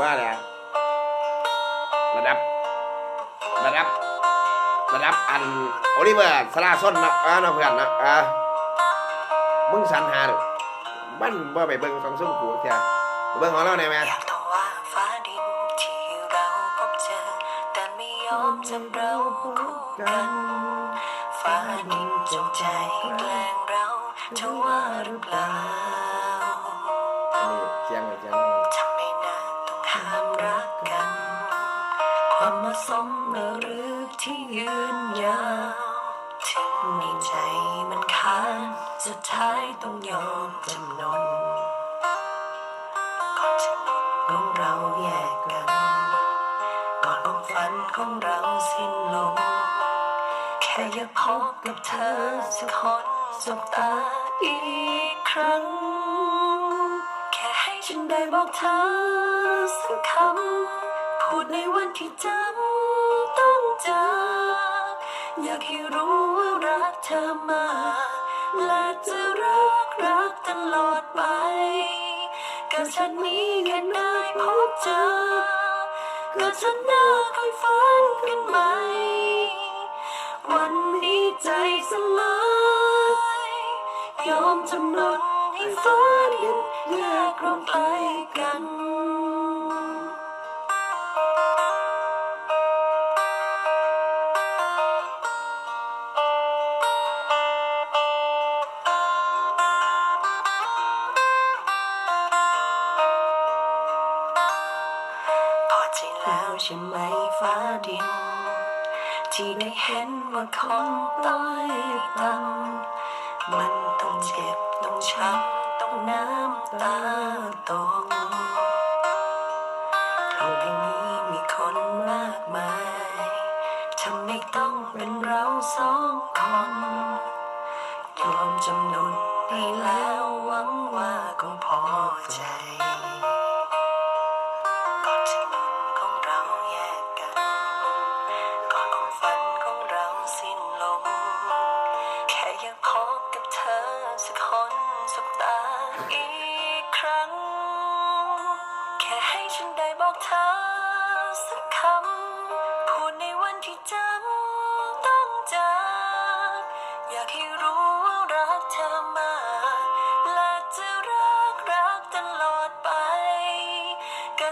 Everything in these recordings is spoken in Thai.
ว่าเนี่ยระดับ ระดับ ระดับอันโอลิเวอร์สลาส้นนะอ่านะเพื่อนนะอ่ามึงสรรหาดูมันบ่ไปเบิ่งของซุ้มกูเถอะเบิ่งของเราได้ไหมจำเราคู่กันฟ้าดินจงใจแกล้งเราเธอว่าหรือเปล่า ความมาสมหรือที่ยืนยาวถึงในใจมันค้านสุดท้ายต้องยอมจำนนก่อนจะนนของเราแยกกันก่อนความฝันของเราสิ้นลง แค่อยากพบกับเธอสักคนสบตาอีกครั้ง แค่ให้ฉันได้บอกเธอสักคำ พูดในวันที่จำต้องเจออยากให้รู้ว่ารักเธอมา และจะรักรักตลอดไป กับฉันนี้แค่ได้พบเจอก็ฉันน่าเคยฝันกันไหม วันนี้ใจสลายยอมจำนนให้ฟ้าดินแยกเราไก ใจแล้วใช่ไหมฟ้าดิน ที่ได้เห็นว่าคนต้อยต่ำมันต้องเจ็บต้องช้ำต้องน้ำตาตกโลกใบนี้มีคนมากมายทำไม่ต้องเป็นเราสองคนยอมจำนนให้แล้วหวังว่าคงพอใจ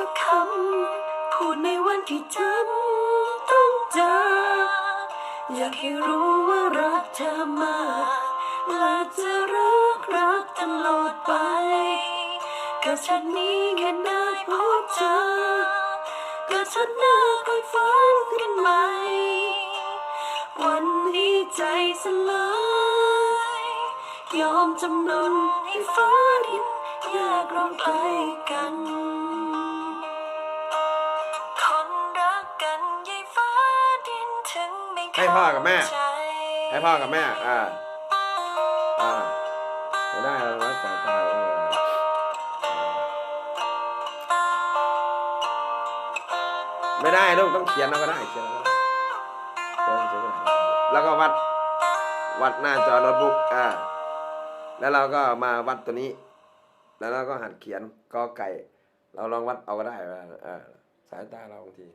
สักคำพูดในวันที่จำต้องจากอยากให้รู้ว่ารักเธอมากและจะรักรักตลอดไปกับฉันนี้แค่ได้พบเจอก็ฉันน่าเคยฝันกันไหม วันนี้ใจสลายยอมจำนนให้ฟ้าดินแยกเราไกลกัน พ่อกับแม่ใจให้พ่อกับแม่ อ่า อ่าไม่ได้แล้วนะสายตาเออไม่ได้ลูกต้องเขียนเอาก็ได้เขียนเอาก็ได้เขียนเขียนก็ได้แล้วก็วัดวัดหน้าจอโน้ตบุ๊กอ่า แล้วเราก็มาวัดตัวนี้ แล้วเราก็หัดเขียนกอไก่ เราลองวัดเอาก็ได้ว่าอ่าสายตาเราบางที